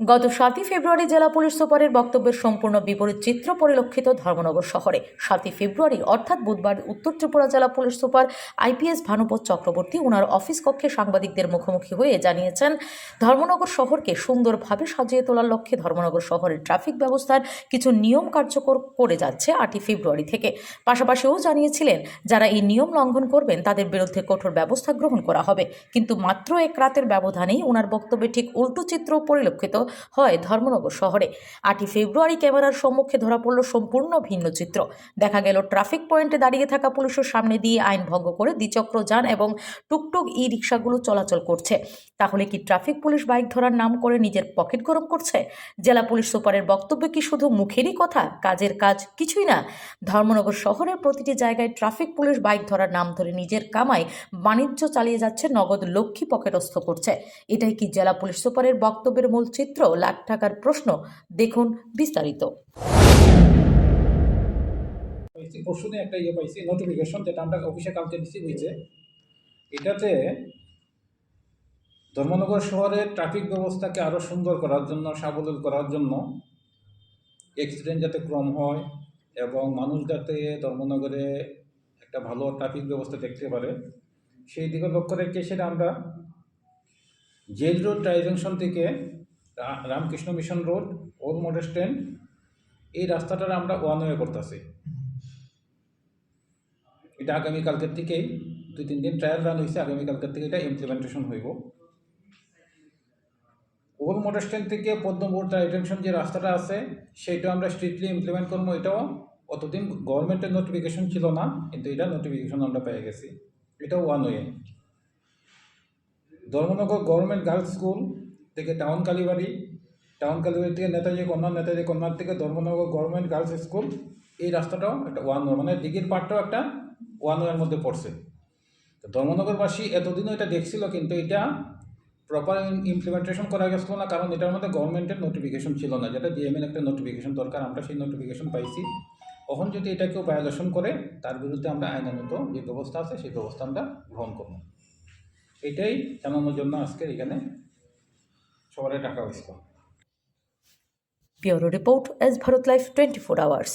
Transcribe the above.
গত সাতই ফেব্রুয়ারি জেলা পুলিশ সুপারের বক্তব্যের সম্পূর্ণ বিপরীত চিত্র পরিলক্ষিত ধর্মনগর শহরে। সাতই ফেব্রুয়ারি, অর্থাৎ বুধবার, উত্তর ত্রিপুরা জেলা police super IPS Bhanupat Chakraborty ওনার অফিস কক্ষে সাংবাদিকদের মুখোমুখি হয়ে জানিয়েছেন, ধর্মনগর শহরকে সুন্দরভাবে সাজিয়ে তোলার লক্ষ্যে ধর্মনগর শহরের ট্রাফিক ব্যবস্থার কিছু নিয়ম কার্যকর করে যাচ্ছে আটই ফেব্রুয়ারি থেকে। পাশাপাশিও জানিয়েছিলেন, যারা এই নিয়ম লঙ্ঘন করবেন তাদের বিরুদ্ধে কঠোর ব্যবস্থা গ্রহণ করা হবে। কিন্তু মাত্র এক রাতের ব্যবধানেই ওনার বক্তব্যে ঠিক উল্টো চিত্র পরিলক্ষিত হয় ধর্মনগর শহরে। আটই ফেব্রুয়ারি ক্যামেরার সম্মুখে ধরা পড়ল সম্পূর্ণ ভিন্ন চিত্র। দেখা গেল ট্রাফিক পয়েন্টে দাঁড়িয়ে থাকা পুলিশের সামনে দিয়ে আইন ভঙ্গ করে দ্বিচক্র যান এবং টুকটুক ই রিক্সাগুলো চলাচল করছে। তাহলে কি ট্রাফিক পুলিশ বাইক ধরার নাম করে নিজের পকেট গরম করছে? জেলা পুলিশ সুপারের বক্তব্য কি শুধু মুখেরই কথা, কাজের কাজ কিছুই না? ধর্মনগর শহরের প্রতিটি জায়গায় ট্রাফিক পুলিশ বাইক ধরার নাম ধরে নিজের কামাই বাণিজ্য চালিয়ে যাচ্ছে নগদ লক্ষ্মী পকেটস্থ করছে। এটাই কি জেলা পুলিশ সুপারের বক্তব্যের মূল চিত্র? লাখ টাকার প্রশ্ন দেখুন বিস্তারিত। পরশু একটা ইয়ে পাইছি নোটিফিকেশন যেটা আমরা অফিসে কালকে দিছি হয়েছে এটাতে ধর্মনগর শহরের ট্রাফিক ব্যবস্থাকে আরও সুন্দর করার জন্য, সাবলীল করার জন্য অ্যাক্সিডেন্ট যাতে কম হয় এবং মানুষ যাতে ধর্মনগরে একটা ভালো ট্রাফিক ব্যবস্থা দেখতে পারে, সেই দিকে লক্ষ্য রেখে সেটা আমরা জেল রোড ডাইরেকশন থেকে Ramakrishna mission road, old motor stand এই রাস্তাটার আমরা ওয়ান ওয়ে করতেছি। এটা আগামীকালকের থেকেই, দুই, তিন দিন ট্রায়াল রান হয়েছে আগামীকালকের থেকে এটা ইমপ্লিমেন্টেশন হইব। ওল্ড মোটর স্ট্যান্ড থেকে পদ্মপুর ডাইরেকশন যে রাস্তাটা আছে সেইটা আমরা স্ট্রিক্টলি ইমপ্লিমেন্ট করব, এটাও অতদিন গভর্নমেন্টের নোটিফিকেশন ছিল না, কিন্তু এটা নোটিফিকেশন আমরা পেয়ে গেছি। এটাও one way Dharmanagar government girls school থেকে টাউন কালীবাড়ি টাউন কালীবাড়ি থেকে নেতাজি কন্যা, নেতাজি কন্যার থেকে ধর্মনগর গভর্নমেন্ট গার্লস স্কুল, এই রাস্তাটাও একটা ওয়ান ওয়ে মানে দিঘির পাড়টাও একটা ওয়ান ওয়ের মধ্যে পড়ছে। তো ধর্মনগরবাসী এতদিনও এটা দেখছিল, কিন্তু এটা প্রপার ইমপ্লিমেন্টেশন করা গেছিল না, কারণ এটার মধ্যে গভর্নমেন্টের নোটিফিকেশন ছিল না, যেটা ডিএমএন একটা নোটিফিকেশন দরকার, আমরা সেই নোটিফিকেশন পাইছি। তখন যদি এটা কেউ ভায়োলেশন করে, তার বিরুদ্ধে আমরা আইনানুত যে ব্যবস্থা আছে, সেই ব্যবস্থা আমরা গ্রহণ করব। এটাই জানানোর জন্য আজকের এখানে সবারই টাকা হয়েছিল। Bureau report S Bharat life twenty four hours.